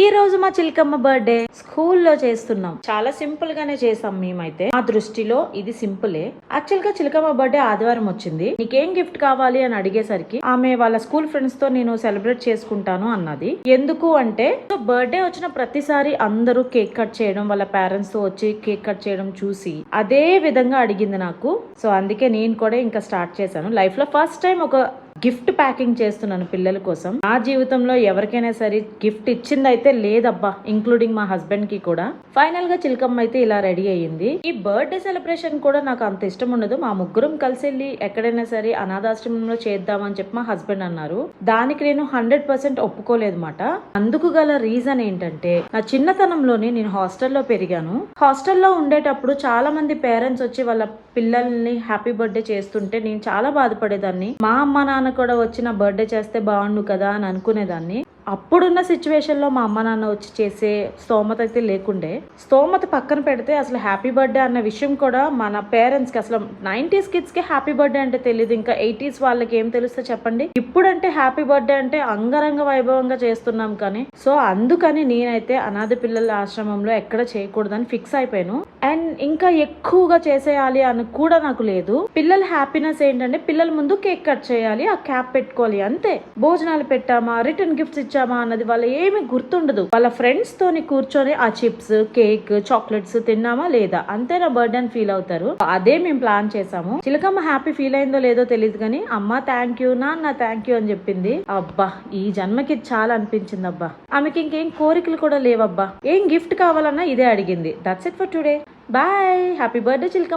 ఈ రోజు మా చిలకమ్మ బర్త్డే స్కూల్లో చేస్తున్నాం. చాలా సింపుల్ గానే చేసాం మేమైతే. మా దృష్టిలో ఇది సింపులే. యాక్చువల్గా చిలకమ్మ బర్త్డే ఆదివారం వచ్చింది. నీకేం గిఫ్ట్ కావాలి అని అడిగేసరికి ఆమె వాళ్ళ స్కూల్ ఫ్రెండ్స్తో నేను సెలబ్రేట్ చేసుకుంటాను అన్నది. ఎందుకు అంటే బర్త్డే వచ్చిన ప్రతిసారి అందరూ కేక్ కట్ చేయడం వాళ్ళ పేరెంట్స్తో వచ్చి కేక్ కట్ చేయడం చూసి అదే విధంగా అడిగింది నాకు. సో అందుకే నేను కూడా ఇంకా స్టార్ట్ చేశాను. లైఫ్లో ఫస్ట్ టైం ఒక గిఫ్ట్ ప్యాకింగ్ చేస్తున్నాను పిల్లల కోసం. నా జీవితంలో ఎవరికైనా సరే గిఫ్ట్ ఇచ్చిందైతే లేదబ్బా ఇంక్లూడింగ్ మా హస్బెండ్కి కూడా. ఫైనల్గా చిలకమ్మ అయితే ఇలా రెడీ అయ్యింది. ఈ బర్త్డే సెలబ్రేషన్ కూడా నాకు అంత ఇష్టం ఉండదు. మా ముగ్గురం కలిసి వెళ్ళి ఎక్కడైనా సరే అనాథాశ్రమంలో చేద్దామని చెప్పి మా హస్బెండ్ అన్నారు. దానికి నేను హండ్రెడ్ పర్సెంట్ ఒప్పుకోలేదు మాట అందుకు గల రీజన్ ఏంటంటే నా చిన్నతనంలోనే నేను హాస్టల్లో పెరిగాను. హాస్టల్లో ఉండేటప్పుడు చాలా మంది పేరెంట్స్ వచ్చి వాళ్ళ పిల్లల్ని హ్యాపీ బర్త్డే చేస్తుంటే నేను చాలా బాధపడేదాన్ని. మా అమ్మ నాన్న కూడా వచ్చి నా బర్త్డే చేస్తే బాగుండు కదా అని అనుకునేదాన్ని. అప్పుడున్న సిచ్యువేషన్లో మా అమ్మ నాన్న వచ్చి చేసే స్తోమత అయితే లేకుండే. స్తోమత పక్కన పెడితే అసలు హ్యాపీ బర్త్డే అన్న విషయం కూడా మన పేరెంట్స్కి అసలు నైన్టీస్ కిడ్స్కి హ్యాపీ బర్త్డే అంటే తెలియదు ఇంకా ఎయిటీస్ వాళ్ళకి ఏం తెలుస్తే చెప్పండి? ఇప్పుడంటే హ్యాపీ బర్త్డే అంటే అంగరంగ వైభవంగా చేస్తున్నాం కానీ సో అందుకని నేనైతే అనాథ పిల్లల ఆశ్రమంలో ఎక్కడ చేయకూడదని ఫిక్స్ అయిపోయాను. అండ్ ఇంకా ఎక్కువగా చేసేయాలి అని కూడా నాకు లేదు. పిల్లల హ్యాపీనెస్ ఏంటంటే పిల్లల ముందు కేక్ కట్ చేయాలి ఆ క్యాప్ పెట్టుకోవాలి అంతే. భోజనాలు పెట్టామా రిటర్న్ గిఫ్ట్స్ ఇచ్చామా అన్నది వాళ్ళ ఏమి గుర్తుండదు. వాళ్ళ ఫ్రెండ్స్ తోని కూర్చొని ఆ చిప్స్ కేక్ చాక్లెట్స్ తిన్నామా లేదా? అంతేనా బర్త్డే అని ఫీల్ అవుతారు? అదే మేము ప్లాన్ చేసాము. చిలకమ్మ హ్యాపీ ఫీల్ అయిందో లేదో తెలియదు కానీ అమ్మ థ్యాంక్ యూ నాన్న థ్యాంక్ యూ అని చెప్పింది. అబ్బా ఈ జన్మకి ఇది చాలా అనిపించింది అబ్బా ఆమెకి ఇంకేం కోరికలు కూడా లేవబ్బా. ఏం గిఫ్ట్ కావాలన్నా ఇదే అడిగింది. That's it for today bye happy birthday Chilakamma.